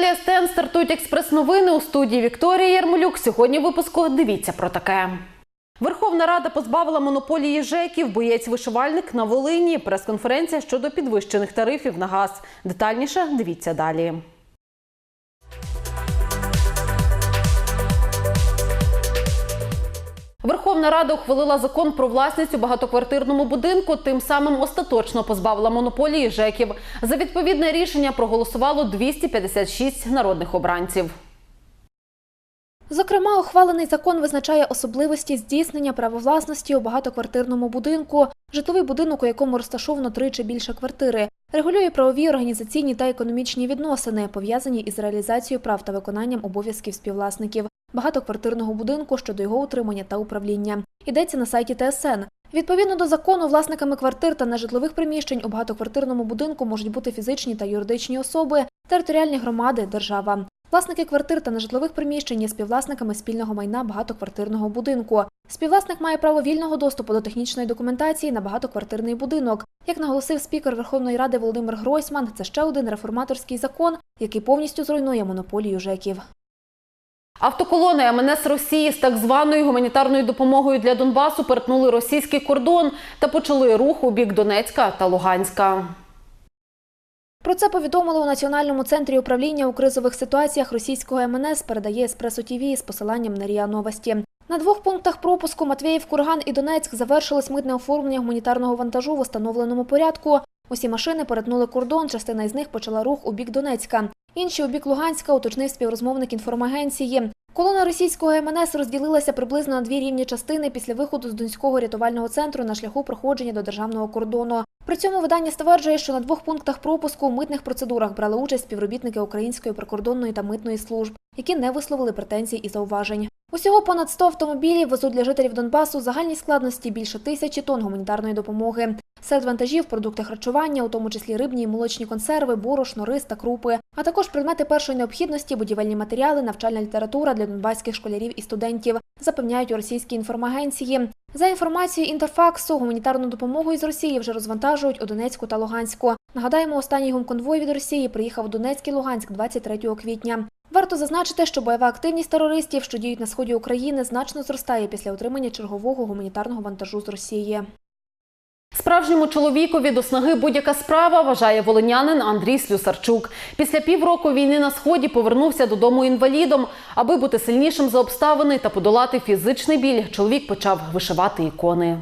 Телеканалі СТН стартують експрес-новини у студії Вікторія Ярмолюк. Сьогодні в випуску дивіться про таке. Верховна Рада позбавила монополії ЖЕКів, боєць-вишивальник на Волині. Прес-конференція щодо підвищених тарифів на газ. Детальніше дивіться далі. Верховна Рада ухвалила закон про власність у багатоквартирному будинку, тим самим остаточно позбавила монополії ЖЕКів. За відповідне рішення проголосувало 256 народних обранців. Зокрема, ухвалений закон визначає особливості здійснення права власності у багатоквартирному будинку, житловий будинок, у якому розташовано три чи більше квартири, регулює правові, організаційні та економічні відносини, пов'язані із реалізацією прав та виконанням обов'язків співвласників багатоквартирного будинку щодо його утримання та управління. Йдеться на сайті ТСН. Відповідно до закону, власниками квартир та нежитлових приміщень у багатоквартирному будинку можуть бути фізичні та юридичні особи, територіальні громади, держава. Власники квартир та нежитлових приміщень є співвласниками спільного майна багатоквартирного будинку. Співвласник має право вільного доступу до технічної документації на багатоквартирний будинок. Як наголосив спікер Верховної Ради Володимир Гройсман, це ще один реформаторський закон, який повністю зруйнує монополію ЖЕКів. Автоколони МНС Росії з так званою гуманітарною допомогою для Донбасу перетнули російський кордон та почали рух у бік Донецька та Луганська. Про це повідомили у Національному центрі управління у кризових ситуаціях російського МНС, передає Еспресо ТІВІ з посиланням на РІА Новості. На двох пунктах пропуску Матвіїв, Курган і Донецьк завершилось митне оформлення гуманітарного вантажу в установленому порядку. Усі машини перетнули кордон, частина із них почала рух у бік Донецька. Інші у бік Луганська, уточнив співрозмовник інформагенції. Колона російського МНС розділилася приблизно на дві рівні частини після виходу з Донського рятувального центру на шляху проходження до державного кордону. При цьому видання стверджує, що на двох пунктах пропуску у митних процедурах брали участь співробітники Української прикордонної та митної служб, які не висловили претензій і зауважень. Усього понад 100 автомобілів везуть для жителів Донбасу загальній складності більше тисячі тонн гуманітарної допомоги. Серед вантажів продукти харчування, у тому числі рибні і молочні консерви, борошно, рис та крупи, а також предмети першої необхідності, будівельні матеріали, навчальна література для донбаських школярів і студентів, запевняють у російській інформагенції. За інформацією Інтерфаксу, гуманітарну допомогу із Росії вже розвантажують у Донецьку та Луганську. Нагадаємо, останній гумконвой від Росії приїхав у Донецьк і Луганськ 23 квітня. Варто зазначити, що бойова активність терористів, що діють на сході України, значно зростає після отримання чергового гуманітарного вантажу з Росії. Справжньому чоловікові до снаги будь-яка справа, вважає волинянин Андрій Слюсарчук. Після півроку війни на сході повернувся додому інвалідом. Аби бути сильнішим за обставини та подолати фізичний біль, чоловік почав вишивати ікони.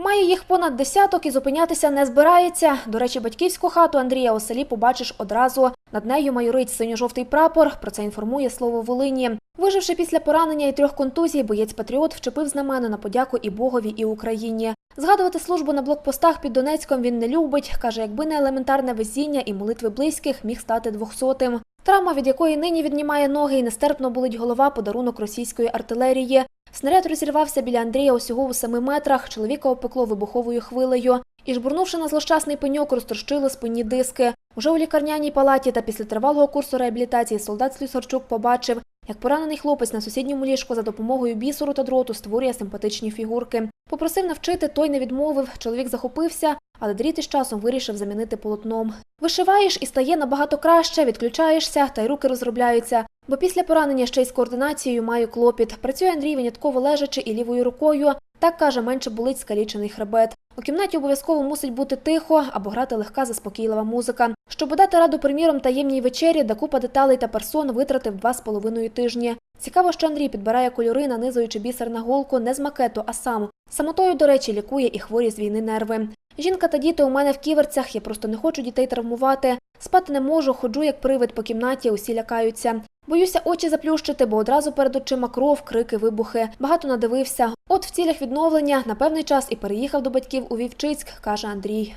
Має їх понад десяток і зупинятися не збирається. До речі, батьківську хату Андрія у селі побачиш одразу. Над нею майорить синьо-жовтий прапор. Про це інформує слово Волині. Виживши після поранення і трьох контузій, боєць-патріот вчепив знамено на подяку і Богові, і Україні. Згадувати службу на блокпостах під Донецьком він не любить. Каже, якби не елементарне везіння і молитви близьких, міг стати двохсотим. Травма, від якої нині віднімає ноги і нестерпно болить голова, подарунок російської артилерії. Снаряд розірвався біля Андрія усього у семи метрах. Чоловіка опекло вибуховою хвилею. І жбурнувши на злощасний пеньок, розтрощили спинні диски. Уже у лікарняній палаті та після тривалого курсу реабілітації солдат Слюсарчук побачив, як поранений хлопець на сусідньому ліжку за допомогою бісеру та дроту створює симпатичні фігурки. Попросив навчити, той не відмовив. Чоловік захопився, але дріт із часом вирішив замінити полотном. Вишиваєш і стає набагато краще, відключаєшся, та й руки розробляються. Бо після поранення ще й з координацією маю клопіт. Працює Андрій винятково лежачи і лівою рукою. Так каже, менше болить скалічений хребет. У кімнаті обов'язково мусить бути тихо або грати легка заспокійлива музика. Щоб дати раду приміром таємній вечері, де купа деталей та персон витратив два з половиною тижні. Цікаво, що Андрій підбирає кольори, нанизуючи бісер на голку не з макету, а сам. Самотою, до речі, лікує і хворі з війни нерви. Жінка та діти у мене в ківерцях, я просто не хочу дітей травмувати. Спати не можу, ходжу як привид по кімнаті, усі лякаються. Боюся очі заплющити, бо одразу перед очима кров, крики, вибухи. Багато надивився. От в цілях відновлення на певний час і переїхав до батьків у Вівчицьк, каже Андрій.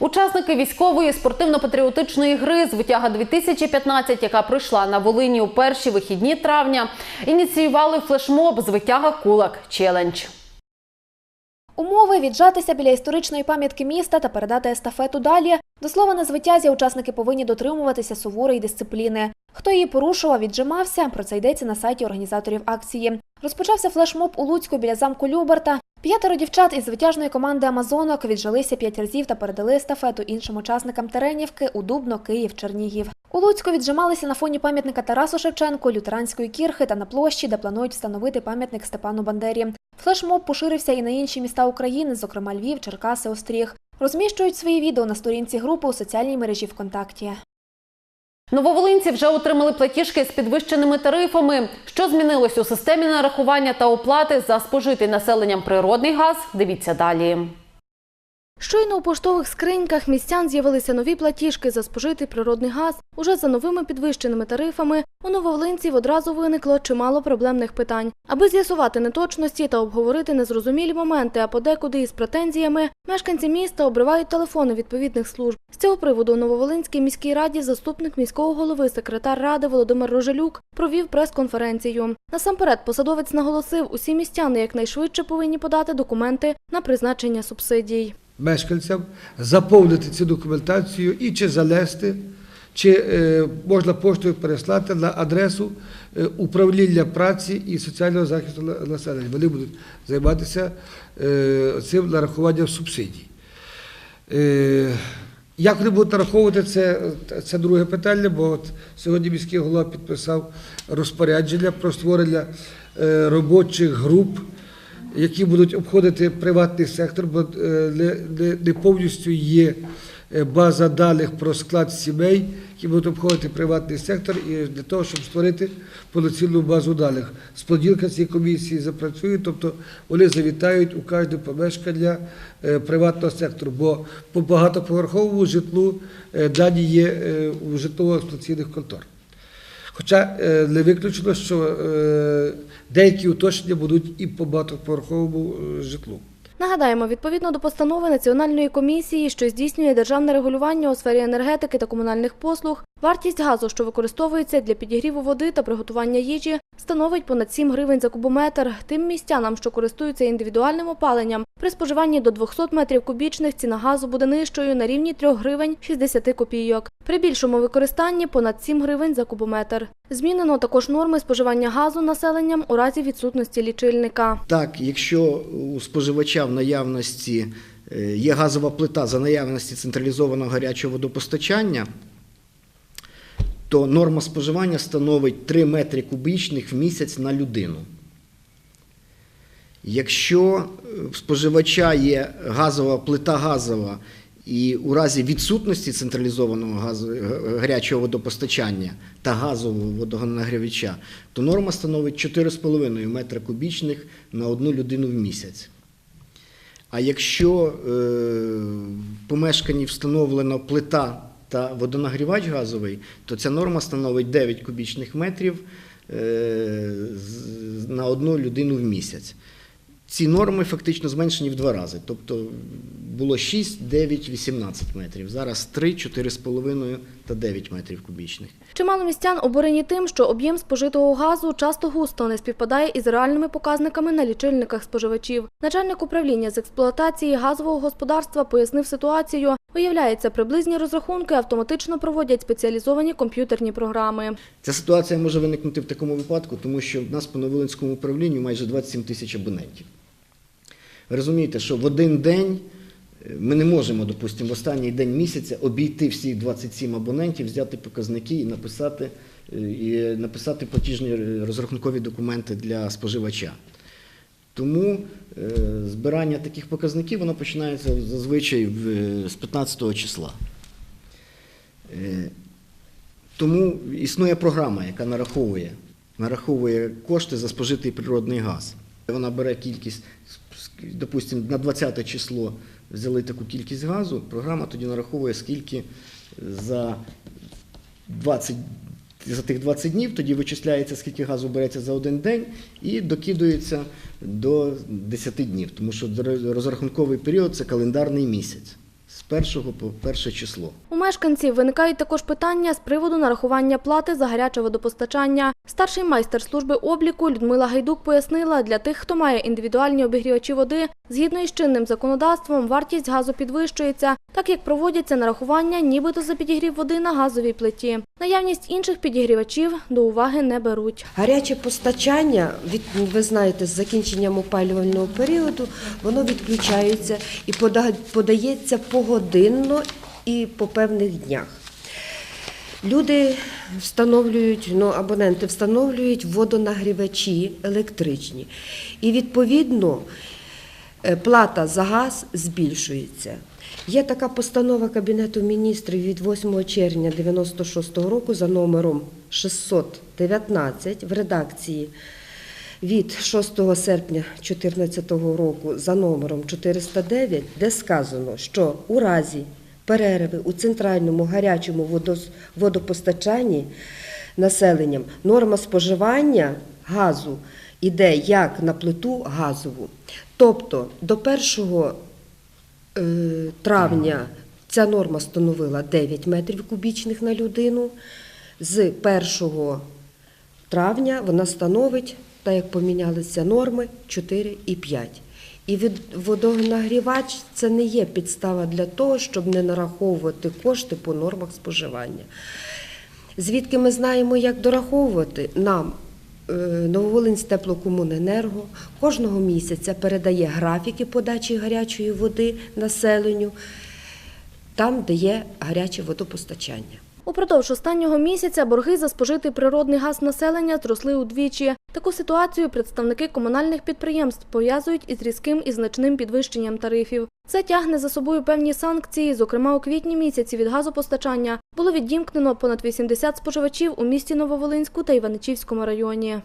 Учасники військової спортивно-патріотичної гри «Звитяга 2015», яка пройшла на Волині у перші вихідні травня, ініціювали флешмоб «Звитяга Кулак Челендж». Умови віджатися біля історичної пам'ятки міста та передати естафету далі. До слова, на звитязі учасники повинні дотримуватися суворої дисципліни. Хто її порушував, віджимався. Про це йдеться на сайті організаторів акції. Розпочався флешмоб у Луцьку біля замку Люберта. П'ятеро дівчат із витяжної команди Амазонок віджилися п'ять разів та передали естафету іншим учасникам Теренівки у Дубно, Київ, Чернігів. У Луцьку віджималися на фоні пам'ятника Тарасу Шевченку, лютеранської кірхи та на площі, де планують встановити пам'ятник Степану Бандері. Флешмоб поширився і на інші міста України, зокрема Львів, Черкаси, Остріг. Розміщують свої відео на сторінці групи у соціальній мережі ВКонтакті. Нововолинці вже отримали платіжки з підвищеними тарифами. Що змінилось у системі нарахування та оплати за спожитий населенням природний газ? Дивіться далі. Щойно у поштових скриньках містян з'явилися нові платіжки за спожитий природний газ. Уже за новими підвищеними тарифами у нововолинців одразу виникло чимало проблемних питань. Аби з'ясувати неточності та обговорити незрозумілі моменти, а подекуди із претензіями, мешканці міста обривають телефони відповідних служб. З цього приводу у Нововолинській міській раді заступник міського голови, секретар ради Володимир Рожелюк провів прес-конференцію. Насамперед, посадовець наголосив, усі містяни якнайшвидше повинні подати документи на призначення субсидій. Мешканцям заповнити цю документацію і чи залезти, чи е, можна поштою переслати на адресу е, управління праці і соціального захисту населення. Вони будуть займатися е, цим нарахуванням субсидій. Як вони будуть нараховувати, це, це друге питання, бо от сьогодні міський голова підписав розпорядження про створення робочих груп, які будуть обходити приватний сектор, бо е, не, повністю є е, база даних про склад сімей, які будуть обходити приватний сектор, і для того, щоб створити повноцінну базу даних. З понеділка ці комісії запрацюють, тобто вони завітають у кожне помешкання е, приватного сектору, бо по багатоповерховому житлу дані є у житлово-експлуатаційних контор. Хоча е, не виключено, що е, деякі уточнення будуть і по багатоповерховому е, житлу. Нагадаємо, відповідно до постанови Національної комісії, що здійснює державне регулювання у сфері енергетики та комунальних послуг, вартість газу, що використовується для підігріву води та приготування їжі, становить понад 7 гривень за кубометр. Тим містянам, що користуються індивідуальним опаленням, при споживанні до 200 метрів кубічних ціна газу буде нижчою на рівні 3 гривень 60 копійок. При більшому використанні понад 7 гривень за кубометр. Змінено також норми споживання газу населенням у разі відсутності лічильника. Так, якщо у споживача в наявності е, є газова плита за наявності централізованого гарячого водопостачання, то норма споживання становить 3 метри кубічних в місяць на людину. Якщо е, в споживача є газова плита газова, і у разі відсутності централізованого газу, гарячого водопостачання та газового водонагрівача, то норма становить 4,5 метра кубічних на одну людину в місяць. А якщо е, в помешканні встановлена плита та водонагрівач газовий, то ця норма становить 9 кубічних метрів е, на одну людину в місяць. Ці норми фактично зменшені в два рази. Тобто було 6, 9, 18 метрів. Зараз 3, 4,5 та 9 метрів кубічних. Чимало містян обурені тим, що об'єм спожитого газу часто густо не співпадає із реальними показниками на лічильниках споживачів. Начальник управління з експлуатації газового господарства пояснив ситуацію. Виявляється, приблизні розрахунки автоматично проводять спеціалізовані комп'ютерні програми. Ця ситуація може виникнути в такому випадку, тому що в нас по Новолинському управлінню майже 27 тисяч абонентів. Ви розумієте, що в один день ми не можемо, допустимо, в останній день місяця обійти всі 27 абонентів, взяти показники і написати, е, і написати платіжні розрахункові документи для споживача. Тому е, збирання таких показників воно починається зазвичай е, з 15 числа. Тому існує програма, яка нараховує, нараховує кошти за спожитий природний газ. Вона бере кількість, допустимо, на 20 число взяли таку кількість газу, програма тоді нараховує, скільки за 20, за тих 20 днів, тоді вичисляється, скільки газу береться за один день, і докидується до 10 днів, тому що розрахунковий період це календарний місяць з 1 по 1 число. У мешканців виникають також питання з приводу нарахування плати за гаряче водопостачання. Старший майстер служби обліку Людмила Гайдук пояснила, для тих, хто має індивідуальні обігрівачі води, Згідно із чинним законодавством, вартість газу підвищується, так як проводяться нарахування нібито за підігрів води на газовій плиті. Наявність інших підігрівачів до уваги не беруть. Гаряче постачання, від, ви знаєте, з закінченням опалювального періоду, воно відключається і подається погодинно і по певних днях. Люди встановлюють, ну, абоненти встановлюють водонагрівачі електричні. І відповідно плата за газ збільшується. Є така постанова Кабінету міністрів від 8 червня 96 року за номером 619 в редакції від 6 серпня 2014 року за номером 409, де сказано, що у разі перерви у центральному гарячому водопостачанні населенням норма споживання газу йде як на плиту газову. Тобто до 1 е, травня ця норма становила 9 метрів кубічних на людину. З 1 травня вона становить, так як помінялися норми, 4,5. І від водонагрівач це не є підстава для того, щоб не нараховувати кошти по нормах споживання. Звідки ми знаємо, як дораховувати нам? Е, Нововолинськ теплокомуненерго кожного місяця передає графіки подачі гарячої води населенню там, де є гаряче водопостачання. Упродовж останнього місяця борги за спожитий природний газ населення зросли удвічі. Таку ситуацію представники комунальних підприємств пов'язують із різким і значним підвищенням тарифів. Це тягне за собою певні санкції. Зокрема, у квітні місяці від газопостачання було відімкнено понад 80 споживачів у місті Нововолинську та Іваничівському районі.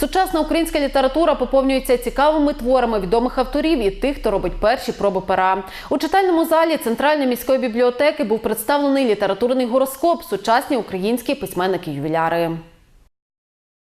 Сучасна українська література поповнюється цікавими творами відомих авторів і тих, хто робить перші проби пера. У читальному залі Центральної міської бібліотеки був представлений літературний гороскоп Сучасні українські письменники-ювіляри.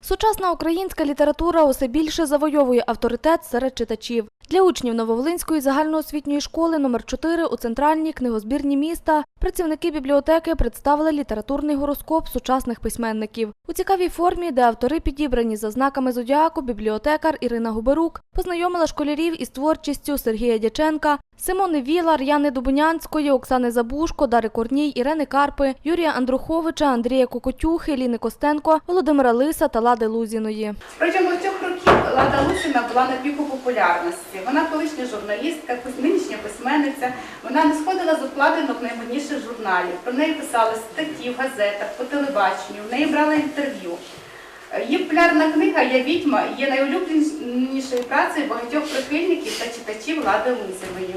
Сучасна українська література усе більше завойовує авторитет серед читачів. Для учнів Нововолинської загальноосвітньої школи номер 4 у центральній книгозбірні міста працівники бібліотеки представили літературний гороскоп сучасних письменників. У цікавій формі, де автори підібрані за знаками зодіаку, бібліотекар Ірина Губерук познайомила школярів із творчістю Сергія Дяченка, Симони Вілар, Яни Дубунянської, Оксани Забушко, Дари Корній, Ірени Карпи, Юрія Андруховича, Андрія Кокотюхи, Ліни Костенко, Володимира Лиса та Лади Лузіної. Протягом багатьох років Лада Лусіна була на піку популярності. Вона колишня журналістка, нинішня письменниця. Вона не сходила з обкладинок наймодніших журналів. Про неї писали статті в газетах, по телебаченню, в неї брали інтерв'ю. Її популярна книга Я відьма є найулюбленішою працею багатьох прихильників та читачів Лади Лузіної.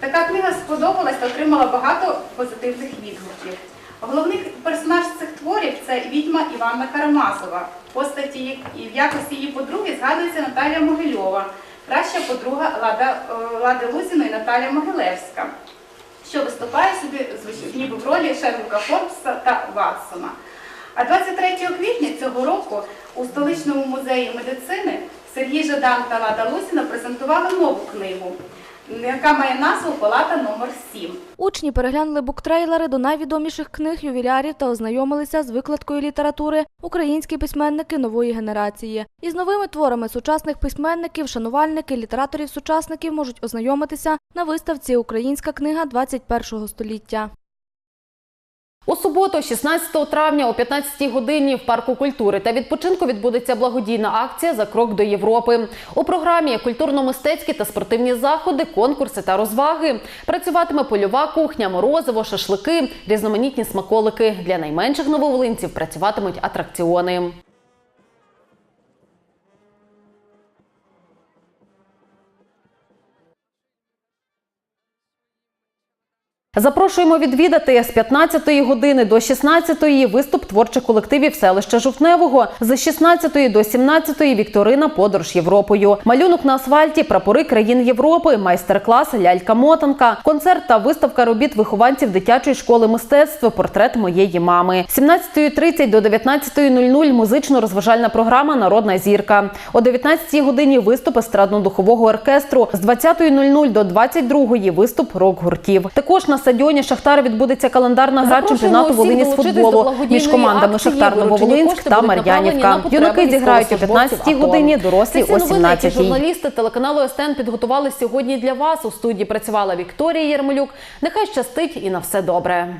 Така книга сподобалась та отримала багато позитивних відгуків. Головний персонаж цих творів це відьма Іванна Карамазова. В постаті і в якості її подруги згадується Наталія Могильова, краща подруга Лада, е, Лади Лузіної Наталія Могилевська, що виступає собі ніби в ролі Шерлока Форбса та Ватсона. А 23 квітня цього року у столичному музеї медицини Сергій Жадан та Лада Лузіна презентували нову книгу, яка має назву Палата номер 7 Учні переглянули буктрейлери до найвідоміших книг ювілярів та ознайомилися з викладкою літератури українські письменники нової генерації. Із новими творами сучасних письменників, шанувальники, літераторів-сучасників можуть ознайомитися на виставці Українська книга 21 століття. У суботу, 16 травня о 15 годині в парку культури та відпочинку відбудеться благодійна акція за крок до Європи. У програмі культурно-мистецькі та спортивні заходи, конкурси та розваги. Працюватиме польова кухня, морозиво, шашлики, різноманітні смаколики. Для найменших нововолинців працюватимуть атракціони. Запрошуємо відвідати з 15 години до 16 виступ творчих колективів селища Жовтневого. З 16 до 17 Вікторина Подорож Європою. Малюнок на асфальті, прапори країн Європи, майстер-клас Лялька-мотанка, концерт та виставка робіт вихованців дитячої школи мистецтв Портрет моєї мами. З 17.30 до 19.00 музично-розважальна програма Народна зірка. О 19 годині виступ естрадно-духового оркестру. З 20.00 до 22.00 виступ рок-гуртів. Також на стадіоні Шахтар відбудеться календарна гра чемпіонату Волині з футболу між командами. Шахтар Нововолинськ та Мар'янівка. Юнаки зіграють о військовослужбовців 15 АТО. годині, дорослі о всі новини, 17 які Журналісти телеканалу СТН підготували сьогодні для вас. У студії працювала Вікторія Єрмолюк. Нехай щастить і на все добре.